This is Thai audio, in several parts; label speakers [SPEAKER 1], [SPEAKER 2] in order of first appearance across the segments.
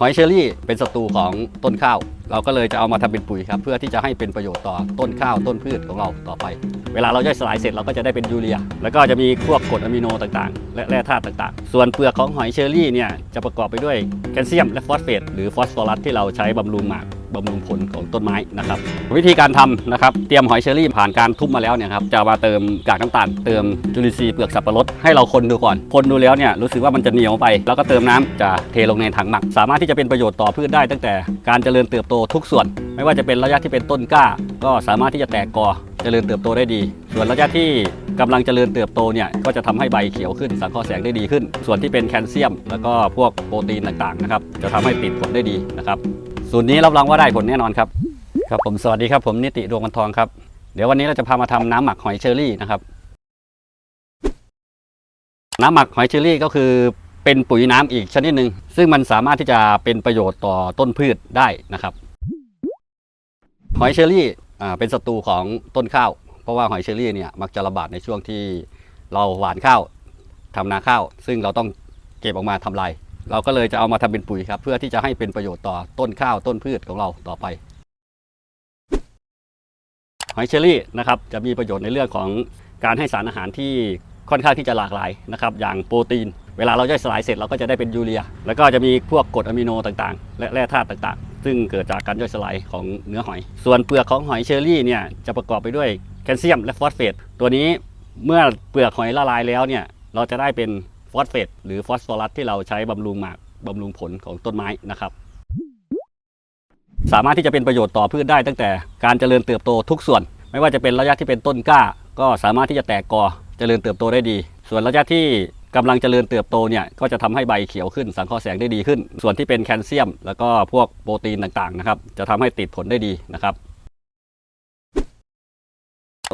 [SPEAKER 1] หอยเชอรี่เป็นศัตรูของต้นข้าว เราก็เลยจะเอามาทำเป็นปุ๋ยครับ เพื่อที่จะให้เป็นประโยชน์ต่อต้นข้าวต้นพืชของเราต่อไป เวลาเราย่อยสลายเสร็จเราก็จะได้เป็นยูเรีย แล้วก็จะมีพวกกรดอะมิโนต่างๆ และแร่ธาตุต่างๆ ส่วนเปลือกของหอยเชอรี่เนี่ยจะประกอบไปด้วยแคลเซียมและฟอสเฟตหรือฟอสฟอรัสที่เราใช้บำรุงหมาก บำรุงผลของต้นไม้นะครับ วิธีการทำนะครับ เตรียมหอยเชอรี่ผ่านการทุบมาแล้วเนี่ยครับจะมาเติมกากน้ำตาลเติมจุลินทรีย์เปลือกสับปะรดให้เราคนดูก่อน คนดูแล้วเนี่ยรู้สึกว่ามันจะเหนียวไป แล้วก็เติมน้ำจะเทลงในถังหมัก สามารถที่จะเป็นประโยชน์ต่อพืชได้ ตั้งแต่การเจริญเติบโตทุกส่วน ไม่ว่าจะเป็นระยะที่เป็นต้นกล้า ก็สามารถที่จะแตกกอเจริญเติบโตได้ดี ส่วนระยะที่กำลังเจริญเติบโตเนี่ยก็จะทำให้ใบเขียวขึ้นสังเคราะห์แสงได้ดีขึ้น ส่วนที่เป็นแคลเซียม แล้วก็พวกโปรตีนต่างๆนะครับจะทำให้ติดผลได้ดีนะครับ สูตรนี้รับรองว่าได้ผลแน่นอนครับ ครับผมสวัสดีครับผมนิติดวงวันทองครับ เดี๋ยววันนี้เราจะพามาทำน้ำหมักหอยเชอรี่นะครับ น้ำหมักหอยเชอรี่ก็คือเป็นปุ๋ยน้ำอีกชนิดหนึ่งซึ่งมันสามารถที่จะเป็นประโยชน์ต่อต้นพืชได้นะครับ หอยเชอรี่อ่าเป็นศัตรูของต้นข้าว เพราะว่าหอยเชอรี่เนี่ยมักจะระบาดในช่วงที่เราหว่านข้าวทำนาข้าว ซึ่งเราต้องเก็บออกมาทำลาย เราก็เลยจะเอามาทำเป็นปุ๋ยครับ เพื่อที่จะให้เป็นประโยชน์ต่อต้นข้าวต้นพืชของเราต่อไปหอยเชอรี่นะครับจะมีประโยชน์ในเรื่องของการให้สารอาหารที่ค่อนข้างที่จะหลากหลายนะครับอย่างโปรตีน เวลาเราย่อยสลายเสร็จเราก็จะได้เป็นยูเรีย แล้วก็จะมีพวกกรดอะมิโนต่างๆ และแร่ธาตุต่างๆ ซึ่งเกิดจากการย่อยสลายของเนื้อหอย ส่วนเปลือกของหอยเชอรี่เนี่ยจะประกอบไปด้วยแคลเซียมและฟอสเฟตตัวนี้เมื่อเปลือกหอยละลายแล้วเนี่ยเราจะได้เป็น ฟอสเฟตหรือฟอสฟอรัสที่เราใช้บำรุงหมากบำรุงผลของต้นไม้นะครับ สามารถที่จะเป็นประโยชน์ต่อพืชได้ตั้งแต่การเจริญเติบโตทุกส่วน ไม่ว่าจะเป็นระยะที่เป็นต้นกล้า ก็สามารถที่จะแตกกอเจริญเติบโตได้ดี ส่วนระยะที่กำลังเจริญเติบโตเนี่ยก็จะทำให้ใบเขียวขึ้น สังเคราะห์แสงได้ดีขึ้น ส่วนที่เป็นแคลเซียม แล้วก็พวกโปรตีนต่างๆนะครับจะทำให้ติดผลได้ดีนะครับ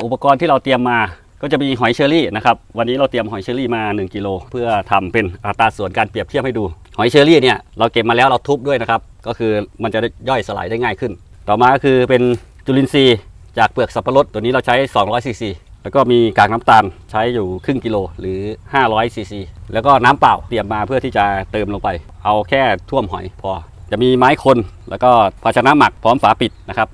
[SPEAKER 1] อุปกรณ์ที่เราเตรียมมา ก็จะมีหอยเชอรี่นะครับวันนี้เราเตรียมหอยเชอรี่มา 1กิโลเพื่อทำเป็นอัตราส่วนการเปรียบเทียบให้ดู หอยเชอรี่เนี่ยเราเก็บมาแล้วเราทุบด้วยนะครับก็คือมันจะย่อยสลายได้ง่ายขึ้น ต่อมาก็คือเป็นจุลินทรีย์จากเปลือกสับปะรดตัวนี้เราใช้200ซีซีแล้วก็มีกากน้ำตาลใช้อยู่ครึ่งกิโลหรือ 500ซีซีแล้วก็น้ำเปล่าเตรียมมาเพื่อที่จะเติมลงไป เอาแค่ท่วมหอยพอ จะมีไม้คน แล้วก็ภาชนะหมักพร้อมฝาปิดนะครับ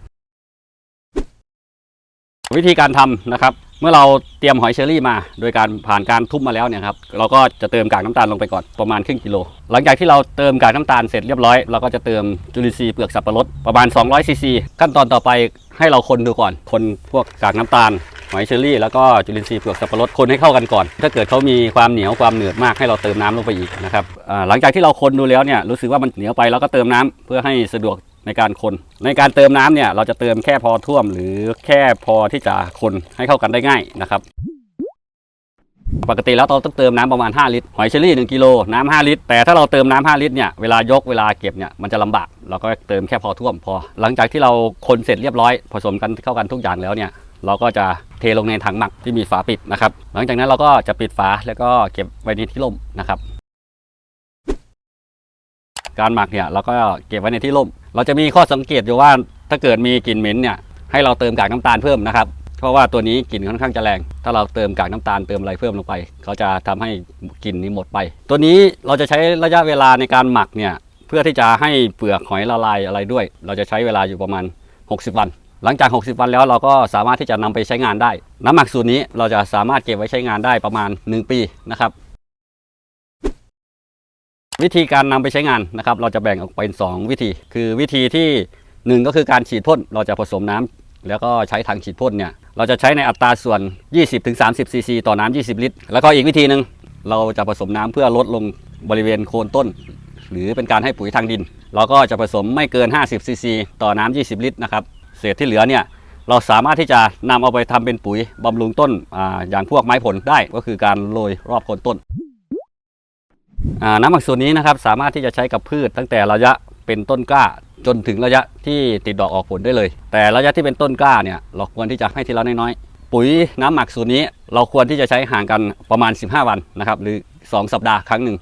[SPEAKER 1] วิธีการทำนะครับ เมื่อเราเตรียมหอยเชอรี่มา โดยการผ่านการทุบมาแล้วเนี่ยครับเราก็จะเติมกากน้ำตาลลงไปก่อนประมาณครึ่งกิโลหลังจากที่เราเติมกากน้ำตาลเสร็จเรียบร้อยเราก็จะเติมจุลินทรีย์เปลือกสับปะรดประมาณ200ซีซีขั้นตอนต่อไปให้เราคนดูก่อน คนพวกกากน้ำตาลหอยเชอรี่แล้วก็จุลินทรีย์เปลือกสับปะรดคนให้เข้ากันก่อน ถ้าเกิดเขามีความเหนียวความเหนืดมากให้เราเติมน้ำลงไปอีกนะครับหลังจากที่เราคนดูแล้วเนี่ยรู้สึกว่ามันเหนียวไปเราก็เติมน้ำเพื่อให้สะดวก ในการคน ในการเติมน้ำเนี่ยเราจะเติมแค่พอท่วม หรือแค่พอที่จะคนให้เข้ากันได้ง่ายนะครับ ปกติแล้วเราต้องเติมน้ำประมาณ 5 ลิตร หอยเชอรี่ 1กิโลน้ำ5ลิตร แต่ถ้าเราเติมน้ำ5ลิตรเนี่ยเวลายกเวลาเก็บเนี่ยมันจะลำบากเราก็เติมแค่พอท่วมพอ หลังจากที่เราคนเสร็จเรียบร้อย ผสมกันเข้ากันทุกอย่างแล้วเนี่ยเราก็จะเทลงในถังหมักที่มีฝาปิดนะครับ หลังจากนั้นเราก็จะปิดฝาแล้วก็เก็บไว้ในที่ร่มนะครับ การหมักเนี่ยเราก็เก็บไว้ในที่ร่ม เราจะมีข้อสังเกตอยู่ว่าถ้าเกิดมีกลิ่นเหม็นเนี่ยให้เราเติมกากน้ำตาลเพิ่มนะครับเพราะว่าตัวนี้กลิ่นค่อนข้างจะแรง ถ้าเราเติมกากน้ำตาลเติมอะไรเพิ่มลงไป เขาจะทำให้กลิ่นนี้หมดไป ตัวนี้เราจะใช้ระยะเวลาในการหมักเนี่ยเพื่อที่จะให้เปลือกหอยละลายอะไรด้วย เราจะใช้เวลาอยู่ประมาณ 60 วัน หลังจาก 60 วันแล้วเราก็สามารถที่จะนำไปใช้งานได้ น้ำหมักสูตรนี้เราจะสามารถเก็บไว้ใช้งานได้ประมาณ 1 ปีนะครับ วิธีการนำไปใช้งานนะครับ เราจะแบ่งออกเป็น 2 วิธี คือวิธีที่ 1 ก็คือการฉีดพ่นเราจะผสมน้ำแล้วก็ใช้ถังฉีดพ่นเนี่ยเราจะใช้ในอัตราส่วน 20-30 ซีซีต่อน้ำ20 ลิตร แล้วก็อีกวิธีหนึ่งเราจะผสมน้ำเพื่อลดลงบริเวณโคนต้น หรือเป็นการให้ปุ๋ยทางดิน เราก็จะผสมไม่เกิน 50 ซีซีต่อน้ำ20 ลิตรนะครับเศษที่เหลือเนี่ยเราสามารถที่จะนำเอาไปทำเป็นปุ๋ยบำรุงต้นออย่างพวกไม้ผลได้ก็คือการโรยรอบโคนต้น น้ำหมักสูตรนี้นะครับสามารถที่จะใช้กับพืชตั้งแต่ระยะเป็นต้นกล้าจนถึงระยะที่ติดดอกออกผลได้เลย แต่ระยะที่เป็นต้นกล้าเนี่ยเราควรที่จะให้ทีละน้อยๆปุ๋ยน้ำหมักสูตรนี้ เราควรที่จะใช้ห่างกันประมาณ 15 วันนะครับหรือ 2 สัปดาห์ครั้งหนึ่ง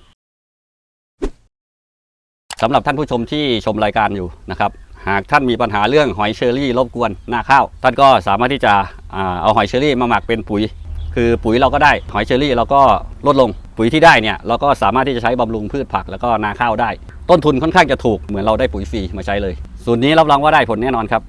[SPEAKER 1] สำหรับท่านผู้ชมที่ชมรายการอยู่นะครับหากท่านมีปัญหาเรื่องหอยเชอรี่รบกวนหน้าข้าว ท่านก็สามารถที่จะเอาหอยเชอรี่มาหมักเป็นปุ๋ย คือปุ๋ยเราก็ได้หอยเชอรี่เราก็ลดลงปุ๋ยที่ได้เนี่ยเราก็สามารถที่จะใช้บำรุงพืชผักแล้วก็นาข้าวได้ ต้นทุนค่อนข้างจะถูกเหมือนเราได้ปุ๋ยฟรีมาใช้เลย สูตรนี้รับรองว่าได้ผลแน่นอนครับ